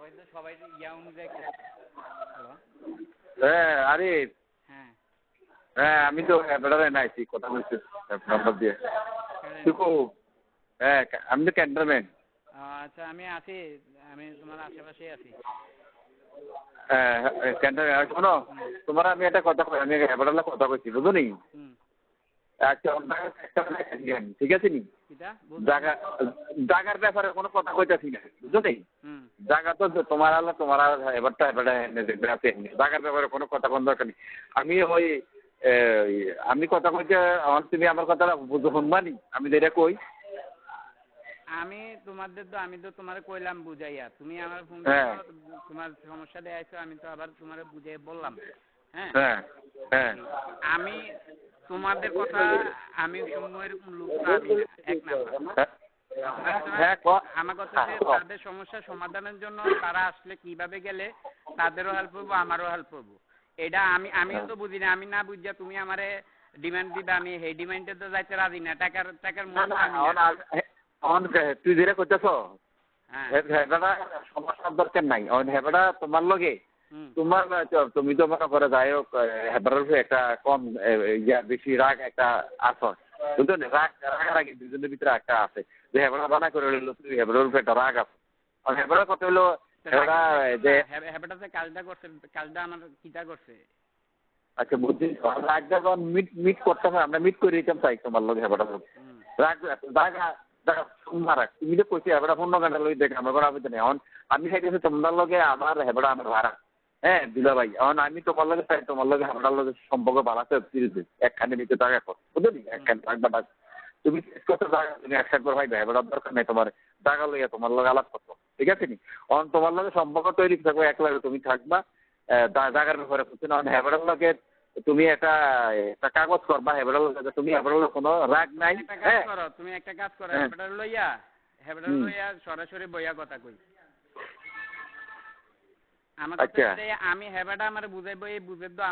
সবাই তো সবাই ইয়া অনুযায়ী হ্যালো হ্যাঁ আরে হ্যাঁ। হ্যাঁ আমি তো বেড়াতে নাইছি কথা বলছি নম্বর দিয়ে। তুই কো হ্যাঁ আমি তো ক্যান্টারম্যান আচ্ছা আমি আছি আমি তোমার আশেপাশেই আছি। হ্যাঁ ক্যান্টারম্যান শোনো তোমার আমি একটা কথা কই আমি হেবাডালে কথা কইছি বুঝো নি আপনার ঠিক আছে নি? জায়গার ব্যাপারে কোনো কথা কইতাছি না বুঝছ নি হুম জায়গা তো তোমার আলো তোমার আলো এবারটা এবারে দেখবে জায়গার ব্যাপারে কোনো কথা কোন দরকার নেই। আমি ওই আমি কথা কইতে আমার তুমি আমার কথাটা শুনবানি আমি যেটা কই? আমি তোমাদের তো আমি তো তোমার কইলাম বুঝাইয়া। তুমি আমার ফোন হ্যাঁ। তোমার সমস্যা দেখাইছো আমি তো আবার তোমার বুঝাই বললাম। হ্যাঁ? হ্যাঁ হ্যাঁ। আমি তোমাদের কথা আমি সময়ের আমি না, এক নাম্বার। হ্যাঁ, আমার কথা হ্যাঁ, ক। তাদের সমস্যা সমাধানের জন্য তারা আসলে কীভাবে গেলে তাদেরও হেল্প করব আমারও হেল্প করব। এটা আমি আমিও তো বুঝি না আমি না বুঝিয়া তুমি আমারে ডিমান্ড দিবে আমি সেই ডিমান্ডে তো যাইতে রাজি না টাকার টাকার না মূল্য না আমি অন তুই যেটা কইতেছ হ্যাঁ। হেবেটা সমস্যার দরকার নাই। অন হেবেটা তোমার লগে তোমার তুমি তো মনে করে যাই হোক হেবারের একটা কম ইয়া বেশি রাগ একটা আসর বুঝছ না? রাগ রাগারাগি দুজনের ভিতরে একটা আছে যে হেবড়া বানা করে তুই হেবড়ার উপরে একটা রাগ আছে আর হেবড়া কথা হইল হেবড়া যে হ্যাঁ কাজটা করছে কাজটা আমার কিটা করছে আচ্ছা বুঝছি রাগ যখন মিট মিট করতে হয় আমরা মিট করে দিতাম চাই তোমার লগে হেবড়া রাগ রাখ তুমি তো কইছি হেবড়া ফোন ঘণ্টা লই দেখ আমার কোনো আবেদন এখন আমি চাইতেছি তোমার লগে আমার হেবড়া আমার ভাড়া হ্যাঁ দিলা ভাই। এখন আমি তোমার লগে চাই তোমার লগে হেবড়ার লগে সম্পর্ক বাড়াতে ফিরেছে একখানে নিচে জায়গা কর বুঝলি? একখানে রাখবা ডাক তুমি কত জায়গা তুমি একসাথে করে ভাই হেবড়ার দরকার নেই তোমার। জায়গা লইয়া তোমার লগে আলাপ করতো ঠিক আছে নি? এখন তোমার লগে সম্পর্ক তৈরি থাকবে এক লাগে তুমি থাকবা। জায়গার ব্যাপারে বুঝছ না হেবড়ার লগে তুমি একটা একটা কাগজ করবা হেবড়ার লগে তুমি হেবড়ার লগে কোনো রাগ নাই। হ্যাঁ। তুমি একটা কাজ করো হ্যাঁ। লইয়া হেবটার লইয়া সরাসরি বইয়া কথা কই। আমার কথা আচ্ছা। আমি হেবাটা আমার বুঝাইবো এই বুঝে তো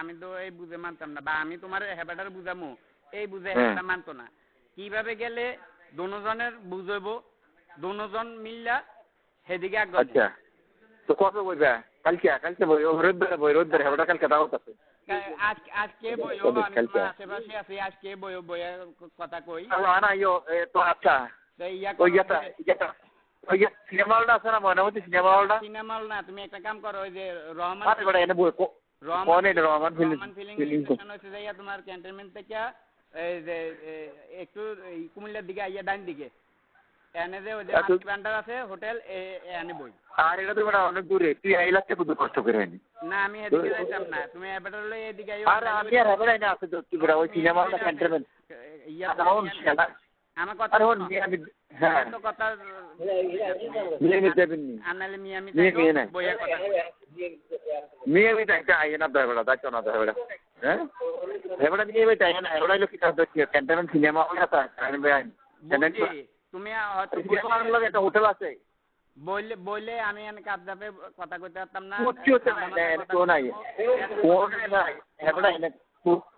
আমি তো এই বুঝে মানতাম না বা আমি তোমার হেবাটার বুঝামু এই বুঝে হ্যাঁ। হেবাটা মানতো না। কীভাবে গেলে দুজনের বুঝাইবো? দুজন মিল্লা সেদিকে আগ্রহ আচ্ছা। তো কবে বইবা? কালকে কালকে বই ও রোববারে বই রোববারে হেবড়া কালকে দাওয়াত আছে। আজ আজকে? আমি আশেপাশে আছি আজকে বইও বইয়া কথা কই। না ইয়ো তো আচ্ছা। ইয়া ওই যে- সিনেমা হলটা আছে না ময়নামতি সিনেমা হলটা? সিনেমা হল না তুমি একটা কাম করো ওই যে রহমান আরে এনে কোন এটা? রহমান ফিলিং স্টেশন হচ্ছে যাইয়া তোমার ক্যান্টনমেন্ট থেকে এই যে একটু কুমিল্লার দিকে আইয়া ডান দিকে। এনে যে ওই যে। ভান্ডার আছে হোটেল এনে বই। আর এটা তো অনেক দূরে তুই লাগতে কত কষ্ট করে না আমি এদিকে যাইতাম না তুমি এবারে লই এদিকে আইও আর আমি আর হেবড়া এনে আছে তো তুই বেটা ওই সিনেমা হলটা ক্যান্টনমেন্ট ইয়া আমার কথা মিয়া হ্যাঁ তো কথা মিয়া আমি দেবেন নি আনালে মিয়ামি মিয়া মিয়া নাই। বইয়া কথা মিয়া আমি একটা আইয়ে না দয় না দয় হ্যাঁ হেবড়া মিয়া আমি তাই না লোক কি ক্যান্টনমেন্ট সিনেমা হল আছে তুমি হয়তো একটা হোটেল আছে আমি এনে কথা কইতে পারতাম না নাই তো বুদ্ধ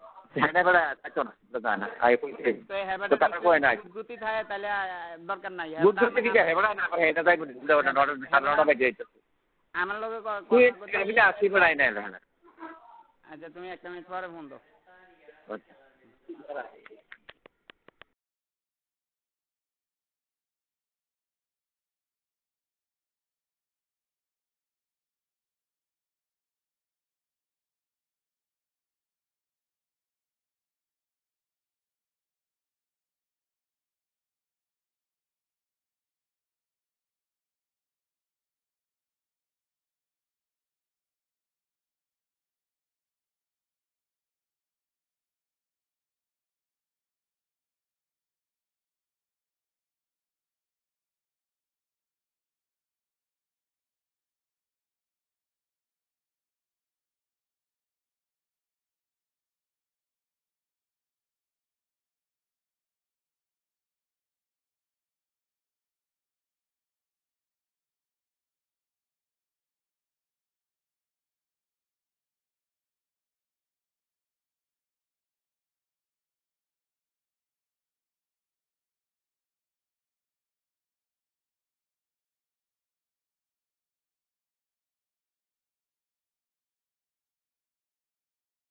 আমার লগে আচ্ছা তুমি একটা মিনিট পরে ফোন দাও